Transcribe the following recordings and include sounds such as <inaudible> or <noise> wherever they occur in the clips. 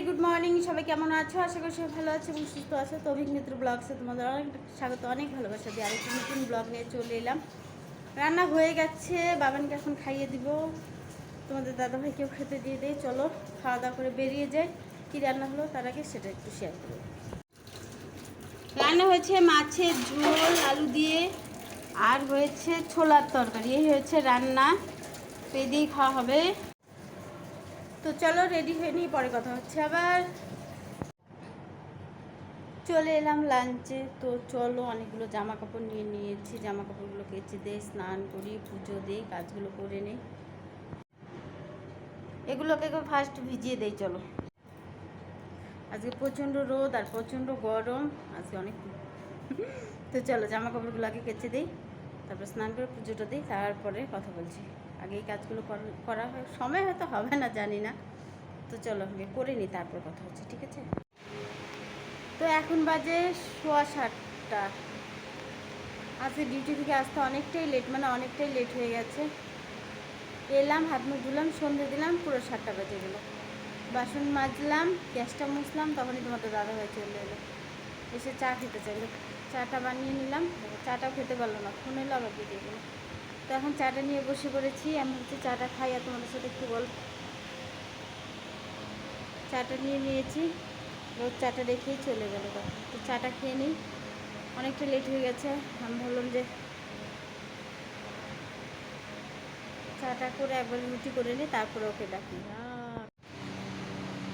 Very good morning সবাই কেমন আছো? আশা করি সবাই ভালো আছে এবং সুস্থ আছে। তো অভিক মিত্র ব্লগসে তোমাদের অনেক স্বাগত, অনেক ভালোবাসা দিয়ে আরেকটি নতুন ব্লগ নিয়ে চলে এলাম। রান্না হয়ে গেছে, বাবানকে এখন খাইয়ে দিব। তোমাদের দাদাভাইকেও খেতে দিয়ে দেয় চলো খাওয়া দাওয়া করে বেরিয়ে যাই। কী রান্না হলো তার আগে সেটা একটু শেয়ার করব। রান্না হয়েছে মাছের ঝোল, আলু দিয়ে, আর হয়েছে ছোলার তরকারি। এই হয়েছে রান্না। দিয়েই খাওয়া হবে। তো চলো রেডি হয়ে নিয়ে পরে কথা হচ্ছে আবার। চলে এলাম লাঞ্চে তো চলো অনেকগুলো জামা কাপড় নিয়ে নিয়েছি জামা কাপড়গুলো কেচে দিয়ে স্নান করি, পুজো দিই, কাজগুলো করে নিই। এগুলোকে ফার্স্ট ভিজিয়ে দেই, চলো। আজকে প্রচণ্ড রোদ আর প্রচণ্ড গরম, আজকে অনেক তো চলো জামা কাপড়গুলো আগে কেচে দিই, তারপর স্নান করে পুজোটা দিই, তারপরে কথা বলছি। আগে এই কাজগুলো কর- হয়। সময় হয়তো হবে না, জানি না। তো চলো আগে করে নিই তারপর কথা হচ্ছে, ঠিক আছে? তো এখন বাজে সোয়া সাতটা। আজকে ডিউটি থেকে আসতে অনেকটাই লেট মানে অনেকটাই লেট হয়ে গেছে। এলাম, হাত মুখ ধুলাম, সন্ধে দিলাম, পুরো সাতটা বেজে গেলো। বাসন মাজলাম, গ্যাসটা মুছলাম, তখনই তোমাদের দাদা হয়ে চলে এলো। এসে চা খেতে চাইলো। চাটা বানিয়ে নিলাম। চাটাও খেতে পারল না। ফোন এলো, আবার বেরিয়ে গেলো। তো এখন চাটা নিয়ে বসে পড়েছি। আমি হচ্ছে চাটা খাই আর তোমাদের সাথে একটু বল চাটা নিয়ে নিয়েছি। রোজ চাটা রেখেই চলে গেলো তো চাটা খেয়ে নিই। অনেকটা লেট হয়ে গেছে। আমি ভাবলাম যে চাটা করে একবার রুটি করে নিই, তারপরে ওকে ডাকি।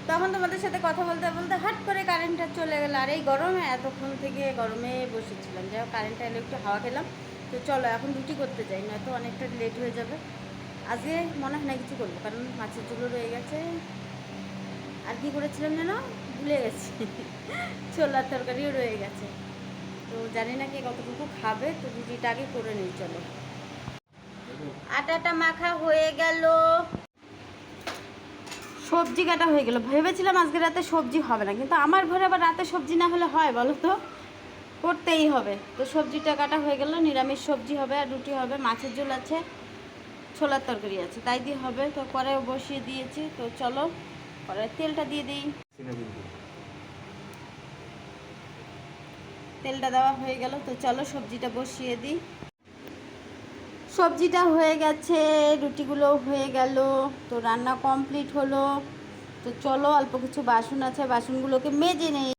তখন তোমাদের সাথে কথা বলতে বলতে হাট করে কারেন্টটা চলে গেল। আর এই গরমে, এতক্ষণ থেকে গরমে বসেছিলাম। যাই হোক কারেন্টটা এলে, একটু হাওয়া খেলাম। তো চলো, এখন রুটি করতে যাই, নয়তো অনেকটা লেট হয়ে যাবে। আজকে মনে হয় না কিছু করব, কারণ মাছের ঝুলো রয়ে গেছে। আর কি করেছিলাম যেন? ভুলে গেছি। <laughs> ছোলার তরকারিও রয়ে গেছে। তো জানি না কে কতটুকু খাবে, তো রুটিটা আগে করে নিই, চলো। আটাটা মাখা হয়ে গেল। সবজি কাটা হয়ে গেল। ভেবেছিলাম আজকে রাতে সবজি হবে না, কিন্তু আমার ঘরে আবার রাতে সবজি না হলে হয়, বলো তো? করতেই হবে। তো সবজিটা কাটা হয়ে গেল, নিরামিষ সবজি হবে আর রুটি হবে, মাছের ঝোল আছে, ছোলার তরকারি আছে, তাই দিয়ে হবে। তো কড়াইও বসিয়ে দিয়েছি, তো চলো কড়াই তেলটা দিয়ে দিই। তেলটা দেওয়া হয়ে গেল, তো চলো সবজিটা বসিয়ে দিই। সবজিটা হয়ে গেছে রুটিগুলো হয়ে গেল, তো রান্না কমপ্লিট হলো। তো চলো অল্প কিছু বাসন আছে, বাসনগুলোকে মেজে নেই।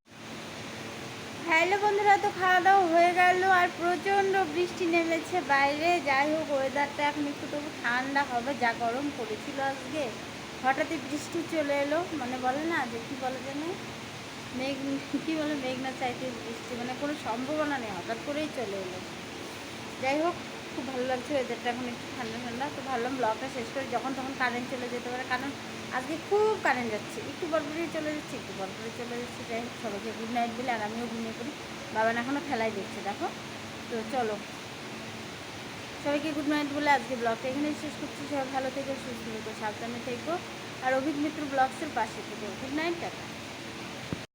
হ্যালো বন্ধুরা, তো খাওয়া দাওয়া হয়ে গেল আর প্রচণ্ড বৃষ্টি নেমেছে বাইরে। যাই হোক ওয়েদারটা এখন একটু তবু ঠান্ডা হবে, যা গরম পড়েছিল আজকে। হঠাৎই বৃষ্টি চলে এলো মানে বলে না যে, কী বলে যেন? মেঘ, কী বলে মেঘ না চাইতে বৃষ্টি মানে কোনো সম্ভাবনা নেই, হঠাৎ করেই চলে এলো। যাই হোক খুব ভালো লাগছে ওয়েদারটা এখন একটু ঠান্ডা ঠান্ডা। তো ভাবলাম ব্লগটা শেষ করে যখন তখন কারেন্ট চলে যেতে পারে, কারণ আজকে খুব কারেন্ট যাচ্ছে। একটু বরবরই চলে যাচ্ছে, একটু বরবরই চলে যাচ্ছে। যাই হোক, সবাইকে গুড নাইট বলে আর আমিও ঘুমিয়ে পড়ি। বাবান এখনও খেলাই দেখছে, দেখো। তো চলো। সবাইকে গুড নাইট বলে আজকে ব্লগটা এখানেই শেষ করছি। সবাই ভালো থেকে, সুস্থ থেকো, সাবধানে থেকো। আর অভিক মিত্র ব্লগসের পাশে থেকো। Good night tata.